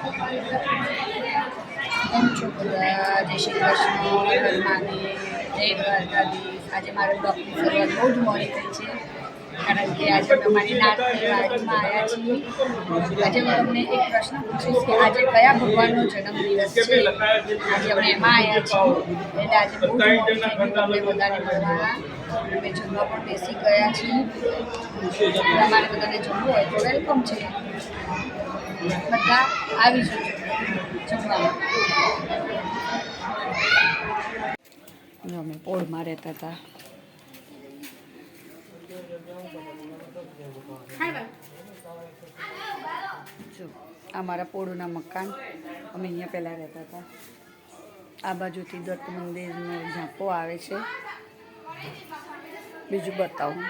કેમ છો બધા. જય શ્રી કૃષ્ણ મહાદેવ જય દ્વારકાધીશ. આજે મારો બ્લોગની શરૂઆત બહુ જ મોડી થઈ છે, કારણ કે આજે અમે અમારી વાડીમાં આવ્યા છીએ. આજે હું તમને એક પ્રશ્ન પૂછીશ કે આજે કયા ભગવાનનો જન્મદિવસ છે? આજે આપણે એમાં આવ્યા છીએ. એટલે આજે બહુ જ મોડી થઈ તમને બધાને મળવા. અમે જમવા પણ બેસી ગયા છીએ. તમારે બધાને જમવું હોય તો વેલકમ છે. બધા આવી જજો જમવા. અમે પોળમાં રહેતા હતા જો, આ મારા પોળના મકાન અમે અહીંયા પહેલાં રહેતા હતા આ બાજુથી દત્ત મંદિરનો ઝાંપો આવે છે. બીજું બતાવું.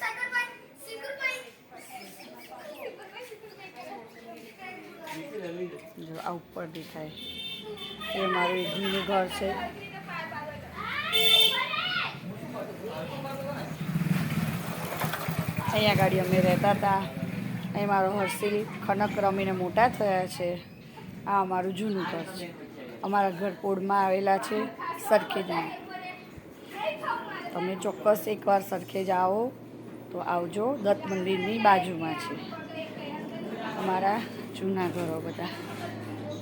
સબસ્ક્રાઇબ સિકુરભાઈ જો આ ઉપર દેખાય. એ મારું જૂનું ઘર છે. અહીંયા ગાડી અમે રહેતા હતા. અહીં મારો હર્ષિલ ખનક રમીને મોટા થયા છે. આ અમારું જૂનું ઘર છે. અમારા ઘર પોળમાં આવેલા છે સરખેજમાં તમે ચોક્કસ એકવાર સરખેજ આવો તો આવજો દત્ત મંદિરની બાજુમાં છે. અમારા જૂના ઘરો બધા.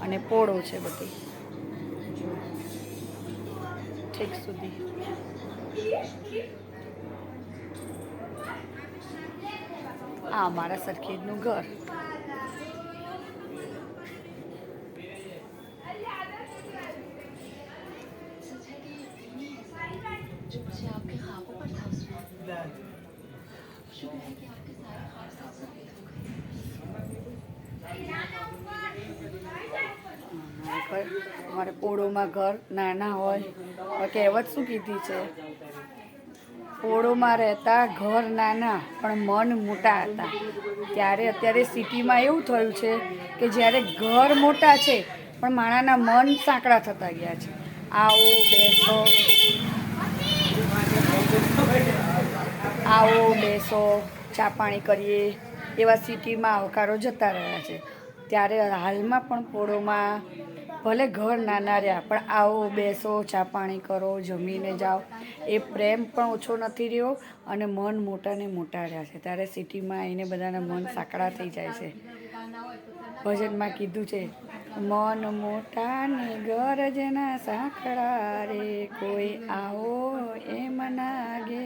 અને પોળો છે બધી. ઠીક સુધી. આ અમારા સરખેજનું ઘર. અમારે પોળોમાં ઘર નાના હોય. કહેવત શું કીધી છે? પોળોમાં રહેતા ઘર નાના, પણ મન મોટા હતા. ત્યારે અત્યારે સિટીમાં એવું થયું છે કે જ્યારે ઘર મોટા છે, પણ માણાના મન સાંકડા થતા ગયા છે. આવો, બેસો. આવો, બેસો. ચા પાણી કરીએ. એવા સિટીમાં આવકારો જતા રહ્યા છે. ત્યારે હાલમાં પણ પોળોમાં ભલે ઘર નાના રહ્યા, પણ આવો, બેસો, ચા પાણી કરો, જમીને જાઓ. એ પ્રેમ પણ ઓછો નથી રહ્યો અને મન મોટા ને મોટા રહ્યા છે. ત્યારે સિટીમાં આવીને બધાના મન સાંકડા થઈ જાય છે. ભજનમાં કીધું છે, મન મોટા ને ગરજના સાંકડા રે, કોઈ આવો એમ નાગે.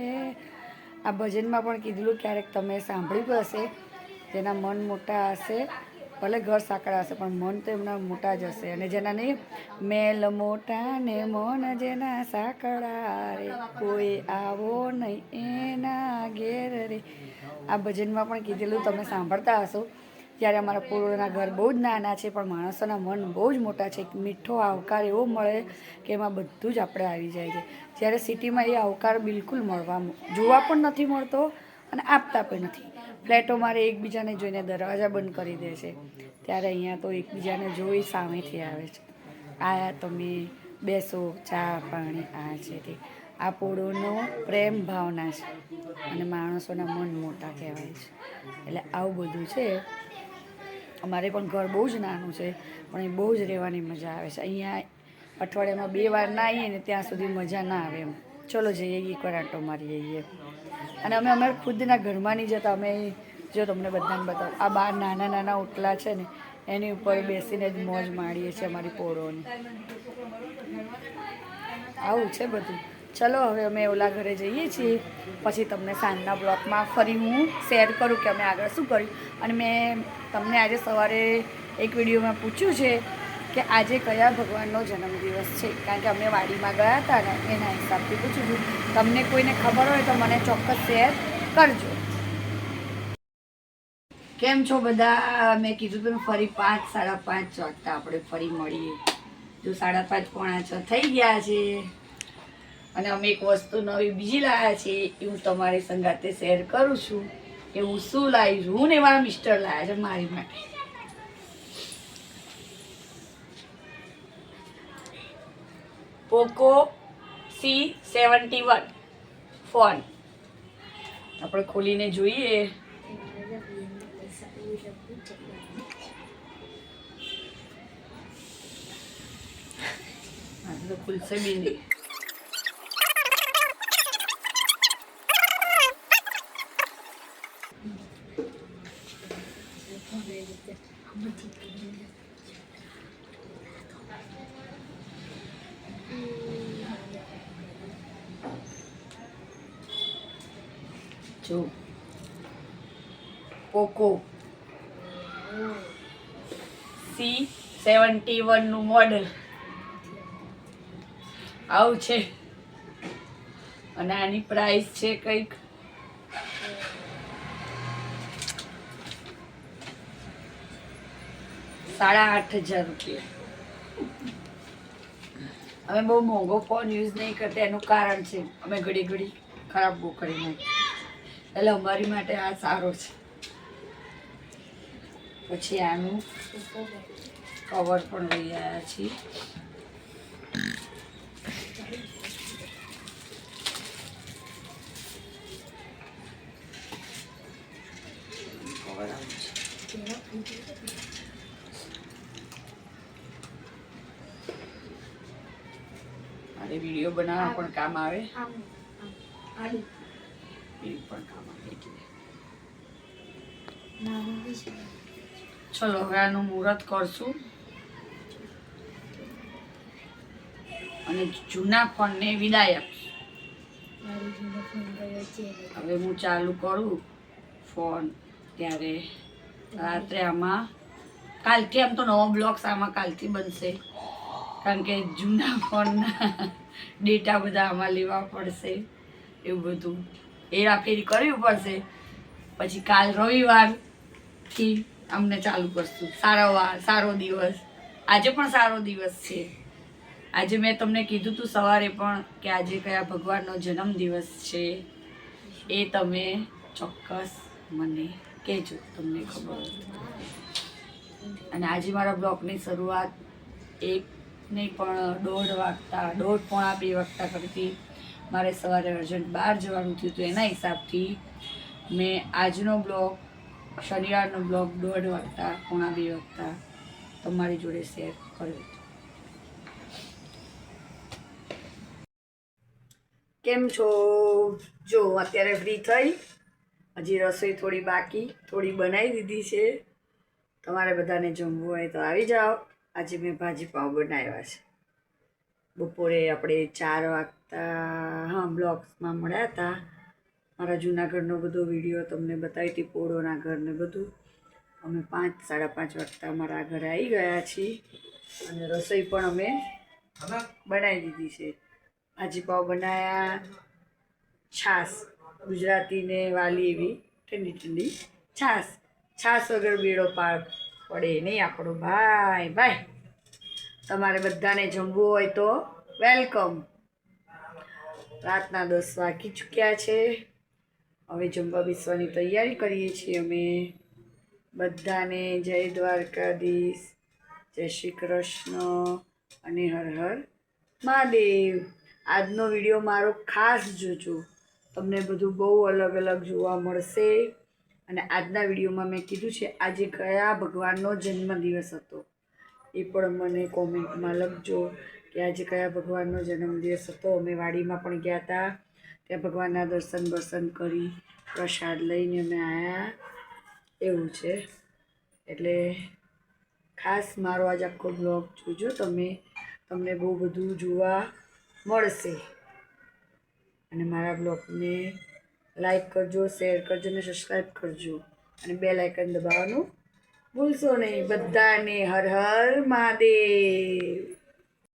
આ ભજનમાં પણ કીધેલું, ક્યારેક તમે સાંભળ્યું હશે, જેના મન મોટા હશે ભલે ઘર સાંકળા હશે, પણ મન તો એમના મોટા જ હશે. અને જેના નહીં, મેલ મોટા ને મન જેના સાંકળા રે. કોઈ આવો નહીં, એના ઘેર રે. આ ભજનમાં પણ કીધેલું તમે સાંભળતા હશો. ત્યારે અમારા પૂર્વના ઘર બહુ જ નાના છે, પણ માણસોના મન બહુ જ મોટા છે. એક મીઠો આવકાર એવો મળે કે એમાં બધું જ આપણે આવી જાય છે. જ્યારે સિટીમાં એ આવકાર બિલકુલ મળવા જોવા પણ નથી મળતો અને આપતા પણ નથી. ફ્લેટો મારે એકબીજાને જોઈને દરવાજા બંધ કરી દે છે. ત્યારે અહીંયા તો એકબીજાને જોઈ સામેથી આવે છે. આયા તમે બેસો, ચા પાણી, આ છે તે. આ પોળોનો પ્રેમ ભાવના છે અને માણસોના મન મોટા કહેવાય છે. એટલે આવું બધું છે. અમારે પણ ઘર બહુ જ નાનું છે, પણ એ બહુ જ રહેવાની મજા આવે છે. અહીંયા અઠવાડિયામાં બે વાર ના આવીએ ને ત્યાં સુધી મજા ના આવે એમ. ચલો જઈએ એકવાર આંટો મારી જઈએ અને અમે અમારા ખુદના ઘરમાં નહીં જતા અમે જો તમને બધાને બતાવો. આ બાર નાના નાના ઓટલા છે ને, એની ઉપર બેસીને જ મોજ માણીએ છીએ અમારી પોળોની. આવું છે બધું. ચલો હવે અમે ઓલા ઘરે જઈએ છીએ. પછી તમને સાંજના બ્લોકમાં ફરી હું શેર કરું કે અમે આગળ શું કર્યું. અને મેં તમને આજે સવારે એક વિડીયોમાં પૂછ્યું છે કે આજે કયા ભગવાનનો જન્મદિવસ છે? કારણ કે અમે વાડીમાં ગયા હતા ને, એના હિસાબથી પૂછું છું. તમને કોઈને ખબર હોય તો મને ચોક્કસ શેર કરજો. કેમ છો બધા? મેં કીધું હતું ફરી પાંચ, સાડા પાંચ વાગતા આપણે ફરી મળીએ. જો સાડા પાંચ પોણા છ થઈ ગયા છે અને અમે એક વસ્તુ નવી બીજી લાવ્યા છે, એ હું તમારી સંગાતે શેર કરું છું કે હું શું લાવી છું હું ને મારા મિસ્ટર લાવ્યા છે મારી માટે. Poco C seventy one phone આપણે ખોલીને જોઈએ. ખુલશે બી નહીં. જો પોકો સી સેવન્ટી વનનું મોડલ આવું છે. અને આની પ્રાઇસ છે કંઈક. સાડા આઠ હજાર રૂપિયા. અમે બહુ મોંઘો ફોન યુઝ નહીં કરતા, એનું કારણ છે, અમે ઘડી ઘડી ખરાબ બહુ કરી નાખીએ. એટલે અમારી માટે આ સારો છે. પછી આનું કવર પણ લઈ આવ્યા છીએ. મારે વીડિયો બનાવવા પણ કામ આવે. ચલો હવે આનું મુહૂર્ત કરશું. અને જૂના ફોનને વિદાય આપશું. હવે હું ચાલુ કરું ફોન ત્યારે રાત્રે આમાં કાલથી આમ તો નવો બ્લોગ્સ આમાં કાલથી બનશે. કારણ કે જૂના ફોનના ડેટા બધા આમાં લેવા પડશે. એવું બધું. હેરાફેરી કરવી પડશે. પછી કાલ રવિવારથી અમને ચાલુ કરશું. સારો વાર, સારો દિવસ. આજે પણ સારો દિવસ છે. આજે મેં તમને કીધું હતું સવારે પણ કે આજે કયા ભગવાનનો જન્મદિવસ છે. એ તમે ચોક્કસ મને કહેજો, તમને ખબર અને આજે મારા બ્લોગની શરૂઆત એક નહીં પણ દોઢ વાગતા, દોઢ પોણા બે વાગતા કરતી મારે સવારે અર્જન્ટ બહાર જવાનું થયું હતું, એના હિસાબથી મેં આજનો બ્લોગ, શનિવારનો બ્લોગ દોઢ વાગતા, પોણા બે વાગતા તમારી જોડે શેર કર્યો કેમ છો? જો, અત્યારે ફ્રી થઈ. હજી રસોઈ થોડી બાકી, થોડી બનાવી દીધી છે. તમારે બધાને જમવું હોય તો આવી જાઓ. આજે મેં ભાજી પાઉં બનાવ્યા છે. બપોરે આપણે ચાર વાગતા, હા બ્લોગ્સમાં મળ્યા હતા. મારા જૂનાગઢનો બધો વીડિયો તમને બતાવી હતી, પોળોના ઘર ને બધું. અમે પાંચ, સાડા પાંચ વાગતા અમારા ઘરે આવી ગયા છીએ અને રસોઈ પણ અમે બનાવી દીધી છે. ભાજી પાઉં બનાવ્યા છાશ ગુજરાતીને વાલી એવી, ઠંડી ઠંડી, છાશ. છાશ વગર બેડો પાર પડે નહીં આપણો. ભાઈ ભાઈ તમારે બધાને જમવું હોય તો વેલકમ. રાતના દસ વાગી ચૂક્યા છે. હવે જમવા બેસવાની તૈયારી કરીએ છીએ અમે. બધાને જય દ્વારકાધીશ, જય શ્રી કૃષ્ણ અને હર હર મહાદેવ. આજનો વીડિયો મારો ખાસ જોજો. તમને બધું બહુ અલગ અલગ જોવા મળશે. અને આજના વિડીયોમાં મેં કીધું છે આજે કયા ભગવાનનો જન્મદિવસ હતો. એ પણ મને કોમેન્ટમાં લખજો કે આજે કયા ભગવાનનો જન્મદિવસ હતો. અમે વાડીમાં પણ ગયા હતા ત્યાં ભગવાનના દર્શન બર્શન કરી, પ્રસાદ લઈને અમે આવ્યા એવું છે. એટલે ખાસ મારો આજ આખો બ્લોગ જોજો તમે. તમને બહુ બધું જોવા મળશે. અને મારા બ્લોગને લાઈક કરજો શેર કરજો અને સબસ્ક્રાઈબ કરજો. અને બે લાઇકન દબાવવાનું ભૂલશો નહીં. બધાને હર હર મહાદેવ.